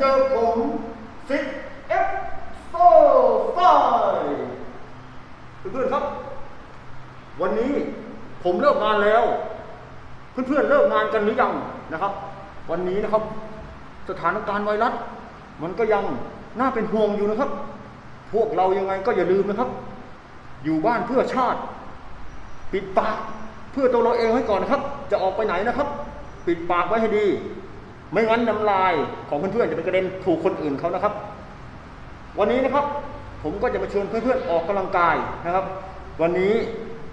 เจอผมซิกเอฟโฟไฟเพื่อนๆครับ วันนี้ผมเลิกงานแล้ว เพื่อนๆเลิกงานกันหรือยังนะครับ วันนี้นะครับ สถานการณ์ไวรัส มันก็ยังน่าเป็นห่วงอยู่นะครับ พวกเรายังไงก็อย่าลืมนะครับ อยู่บ้านเพื่อชาติ ปิดปากเพื่อตัวเราเองให้ก่อนนะครับ จะออกไปไหนนะครับ ปิดปากไว้ให้ดี ไม่งั้นน้ำลายของเพื่อนๆจะไปกระเด็นถูกคนอื่นเขานะครับ วันนี้นะครับผมก็จะมาชวนเพื่อนๆออกกำลังกายนะครับ วันนี้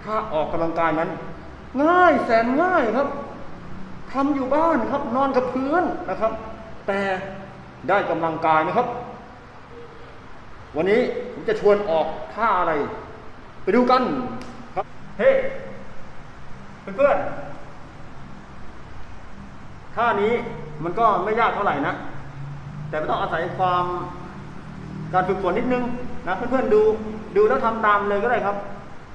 ถ้าออกกำลังกายนั้น ง่ายแสนง่ายครับทำอยู่บ้านครับ นอนกับพื้นนะครับ แต่ได้กำลังกายนะครับ วันนี้ผมจะชวนออกท่าอะไร ไปดูกันครับเฮ้เพื่อนๆท่านี้ มันก็ไม่ยากเท่าไหร่นะ แต่ไม่ต้องอาศัยความการฝึกฝนนิดนึงนะเพื่อนๆดูดูแล้วทำตามเลยก็ได้ครับ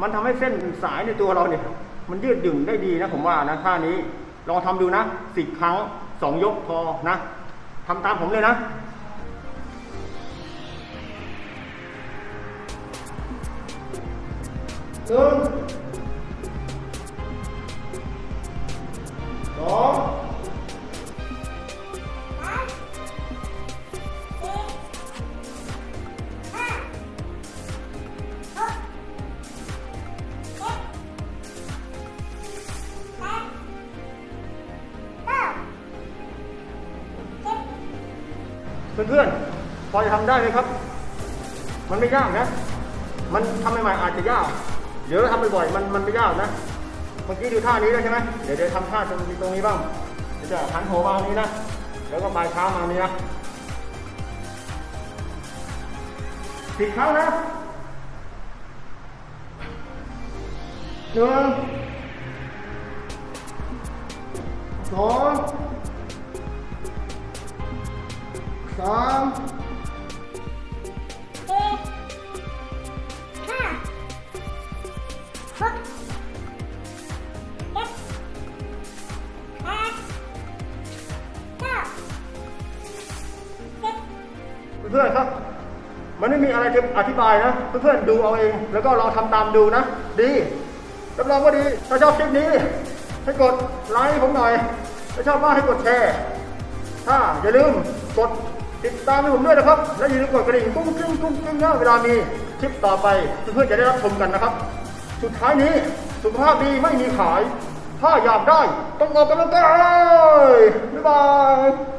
มันทำให้เส้นสายในตัวเราเนี่ย มันยืดหยุ่นได้ดีนะผมว่านะท่านี้ลองทำดูนะสิบครั้งสองยกพอนะทำตามผมเลยนะหนึ่ง เพื่อนๆ พอจะทำได้ไหมครับ มันไม่ยากนะ มันทำใหม่ๆอาจจะยาก เดี๋ยวเราทำบ่อยๆ มันมันไม่ยากนะ เมื่อกี้ดูท่านี้แล้วใช่ไหมเดี๋ยวเดี๋ยวทำท่าตรงนี้ตรงนี้บ้าง เดี๋ยวจะหันหัวมานี้นะ แล้วก็ปลายเท้ามานี้นะสิบครั้งนะหนึ่งสอง สามเพื่อนๆครับ มันไม่มีอะไรจะอธิบายนะ เพื่อนๆดูเอาเอง แล้วก็ลองทำตามดูนะ ดีรับรองว่าดี ถ้าชอบคลิปนี้ ให้กดไลค์ผมหน่อย ถ้าชอบมากให้กดแชร์ ถ้าอย่าลืมกด ติดตามให้ผมด้วยนะครับ และอย่าลืมกดกระดิ่งกุ้งกิ้งกุ้งกิ้งนะเวลามีคลิปต่อไปเพื่อนๆจะได้รับชมกันนะครับ สุดท้ายนี้สุขภาพดีไม่มีขาย ถ้าอยากได้ต้องออกกำลังกายบ๊ายบาย